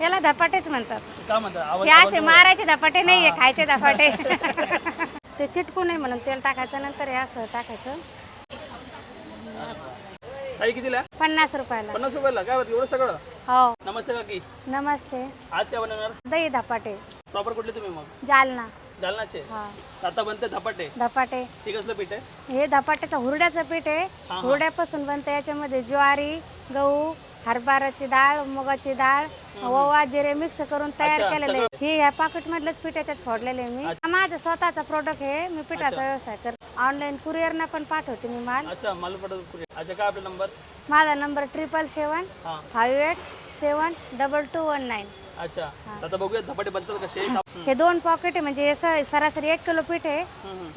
याला धपाटेच म्हणतात. का म्हणतात? हे आवाज असे मारायचे धपाटे नाहीये खायचे धपाटे. ते चिटकू नये म्हणून तेल टाकायचं नंतर हे असं टाकायचं. ताई कितीला? पन्नास रुपयाला. पन्नास रुपयाला? काय होतं एवढं सगळं? हो. नमस्ते काकी. नमस्ते. आज काय बनवणार? दही धपाटे. प्रॉपर कुठले तुम्ही मग? जालना. जालनाचे? हा. आता बनते धपाटे. धपाटे. ते कसलं पीठ आहे? हे धपाट्याचं हुरड्याचं पीठ आहे. हुरड्यापासून बनतं याच्यामध्ये ज्वारी गहू हरभऱ्याची डाळ मुगाची डाळ ओवा जिरे मिक्स करून तयार केलेले. हे ह्या पाकिट मधलंच पीठ याच्यात फोडलेले आहे मी. हा माझं स्वतःचा प्रोडक्ट आहे. मी पिठाचा व्यवसाय करते. ऑनलाईन कुरिअरना पण पाठवते मी माल. अच्छा मला पटत अच्छा काय आपला नंबर माझा नंबर ट्रिपल सेवन हां. Five eight seven double two one nine अच्छा. आता बघूया धपाटे बनतात कसे हम्म, हे दोन पॉकेट आहे म्हणजे हे स- सरासरी एक किलो पीठ आहे.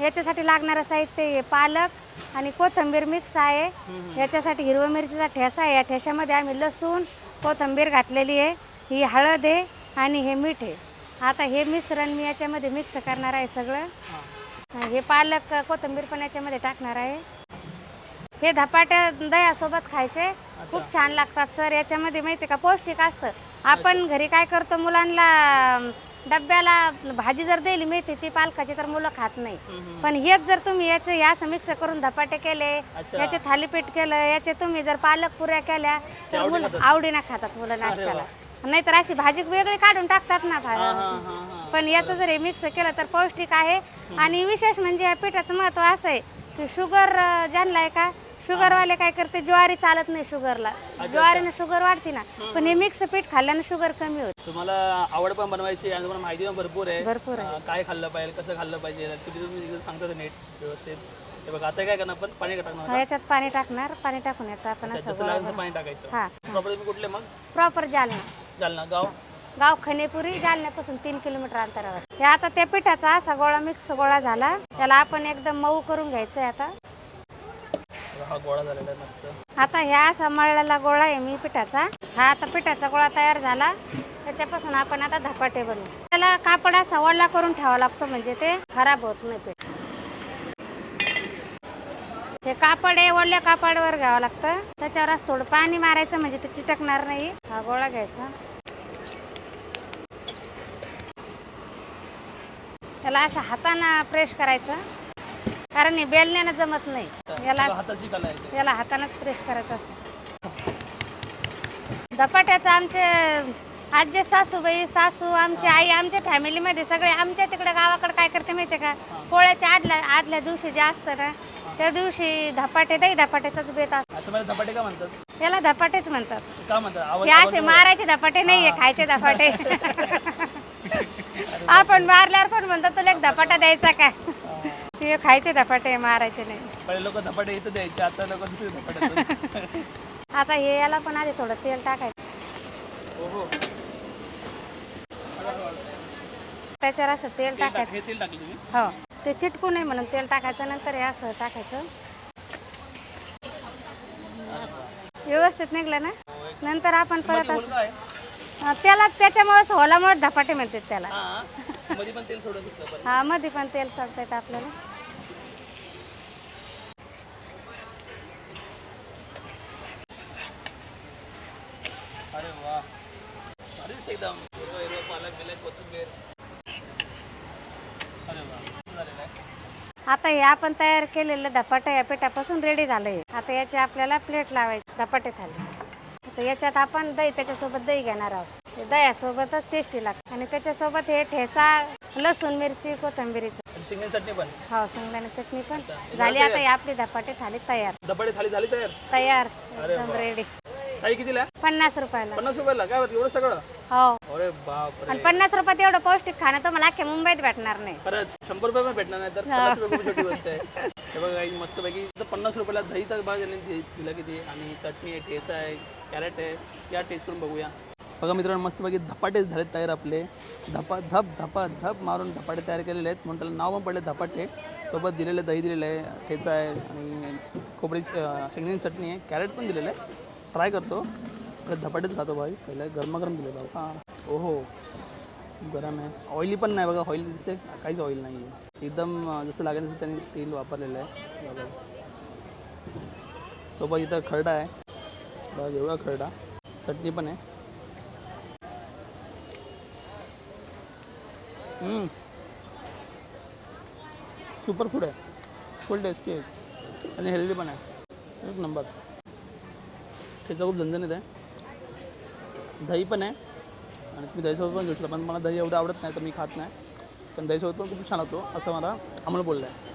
याच्यासाठी लागणारं साहित्य आहे पालक आणि कोथिंबीर मिक्स आहे. याच्यासाठी हिरवं मिरचीचा ठेसा आहे. या ठेशामध्ये आम्ही लसूण कोथिंबीर घातलेली आहे. ही हळद आहे आणि हे मीठ आहे. आता हे मिश्रण मी याच्यामध्ये मिक्स करणार आहे सगळं. हां. हे पालक कोथिंबीर पण याच्यामध्ये टाकणार आहे. हे धपाट्या दह्यासोबत खायचे. खूप छान लागतात सर. याच्यामध्ये माहिती का पौष्टिक असतं. आपण घरी काय करतो मुलांना डब्याला भाजी जर दिली मेथीची पालकाची तर मुलं खात नाही. पण हेच जर तुम्ही याचे या असं मिक्स करून धपाटे केले. याचे थालीपीठ केलं याचे तुम्ही जर पालक पुऱ्या केल्या तर मुलं. आवडीनं खातात. मुलं नाश्त्याला. नाहीतर अशी भाजी वेगळी काढून टाकतात ना भा- हां पण याचं जर हे मिक्स केलं तर पौष्टिक आहे. आणि विशेष म्हणजे या पिठाचं महत्त्व असं आहे की शुगर ज्यांना आहे का शुगरवाले काय करते ज्वारी चालत नाही शुगरला. ज्वारीनं शुगर वाढते ना पण हे मिक्स पीठ खाल्ल्यानं शुगर कमी होते. तुम्हाला आवड पण बनवायची आणि तुम्हाला माहिती पण भरपूर आहे. भरपूर आहे. अं, काय खाल्लं पाहिजे कसं खाल्लं पाहिजे तुम्ही तुम्ही सांगता ते नीट व्यवस्थित. हे बघा आता काय करणार पाणी टाकणार हा, याच्यात पाणी टाकणार पाणी टाकून याचं आपण अच्छा, असं जसं लागेल तसं पाणी टाकायचं. हा. प्रॉपर तुम्ही कुठले मग? प्रॉपर जालना. जालना गाव? गाव खनेपुरी जालन्यापासून तीन किलोमीटर अंतरावर. हे आता त्या पिठाचा असा गोळा मिक्स गोळा झाला. त्याला आपण एकदम मऊ करून घ्यायचंय आता. हा गोळा झालेला आहे मस्त आता ह्या असा मळलेला गोळा आहे मी पिठाचा. हा आता पिठाचा गोळा तयार झाला. त्याच्यापासून आपण आता धपाटे बनवू. त्याला कापड असा ओला करून ठेवावा लागतो म्हणजे ते खराब होत नाही पीठ. हे कापड आहे ओल्या कापडावर घ्यावं लागतं. त्याच्यावर असं थोडं पाणी मारायचं म्हणजे ते चिटकणार नाही. हा गोळा घ्यायचा. त्याला असं हातानं प्रेस करायचं. कारण हे बेलण्यानं जमत नाही. याला हाताची कला आहे ते. याला हातानंच प्रेस करायचं असतं धपाट्याचं आमचे आजी सासूबाई सासू आमची आई आमच्या फॅमिलीमध्ये सगळे आमच्या तिकडे गावाकडे काय करते माहितीये का? पोळ्याच्या आदल्या आदल्या दिवशी जे असतं ना त्या दिवशी धपाटे दही धपाट्याचाच बेत असतो. असं मला धपाटे का म्हणतात? याला धपाटेच म्हणतात. का म्हणतात? आवाज हे असे मारायचे धपाटे नाहीये खायचे धपाटे. आपण मारल्यावर पण म्हणतो तुला एक धपाटा द्यायचा का? हे खायचे धपाटे मारायचे नाही. पहिले लोक धपाटे इथं द्यायचे आता लोक दुसरे धपाटे आता हे याला पण आधी थोडं तेल टाकायचं. हो हो त्याच्यावर असं तेल टाकायचं टाक- हे तेल टाकलं तुम्ही? हो. ते चिटकू नये म्हणून तेल टाकायचं नंतर हे असं टाकायचं. व्यवस्थित निघलं ना? नंतर आपण परत मुलगा आहे त्याला त्याच्यामुळे होलामुळे धपाटे म्हणतात त्याला. हा मध्ये पण तेल सोडत होतं बरं. हा मध्ये पण तेल सोडता येतं आपल्याला. अरे वा. एकदम. हिरवं हिरवं पालक बिलक कोथिंबीर. अरे वा मस्त झालेलं आहे. आता हे आपण तयार केलेलं धपाटा या पिठापासून रेडी झालंय. आता याची आपल्याला प्लेट लावायची धपाटे थाली. आता याच्यात आपण दही त्याच्यासोबत दही घेणार आहोत. दह्यासोबतच टेस्टी लागतं. आणि त्याच्यासोबत हे ठेचा लसूण मिरची कोथिंबीरीचं आणि शेंगणी चटणी पण. हो शेंगदाणे चटणी पण. झाली आता ही आपली धपाटे थाली तयार. धपाटे थाली झाली तयार? तयार. एकदम रेडी ताई कितीला? पन्नास रुपयाला. पन्नास रुपयाला? काय होतं एवढं सगळं? हो. अरे बाप आणि पन्नास रुपयात एवढं पौष्टिक खाणं तुम्हाला अख्ख्या मुंबईत भेटणार नाही. खरंच शंभर रुपये पण भेटणार नाही तर पन्नास रुपये खूप छोटी गोष्ट आहे हे बघा काही मस्तपैकी तर पन्नास रुपयाला दही तर बघा यांनी दि- दिलं किती? आणि चटणी आहे ठेसा आहे कॅरेट आहे या टेस्ट करून बघूया. बघा मित्रांनो मस्तपैकी धपाटे झाले तयार आपले. धपा धप धपा धप मारून धपाटे तयार केलेले आहेत. म्हणून त्याला नाव पण पडले धपाटे. सोबत दिलेलं दही दिलेलं आहे ठेचा आहे आणि खोबरी शेंगणी चटणी आहे कॅरेट पण दिलेलं आहे. ट्राय करतो. धपाटेच खातो भाई. पहिले गरमागरम दिले भाऊ. हां. ओहो. गरम आहे. ऑइली पण नाही बघा. ऑइल दिसते काहीच ऑइल नाही आहे एकदम जसं लागेल तसं त्यांनी तेल वापरलेलं आहे. बघा सोबत इथं खरडा आहे. बघा एवढा खरडा. चटणी पण आहे. सुपर फूड आहे. फुल टेस्टी आहे. आणि हेल्दी पण आहे. एक नंबर ठेचा खूप झणझणीत आहे. दही पण आहे. आणि तुम्ही दहीसोबत पण घेऊ शकता. पण मला दही एवढं आवडत नाही तर मी खात नाही. पण दहीसोबत पण खूप छान होतो असं मला अमोल बोललं आहे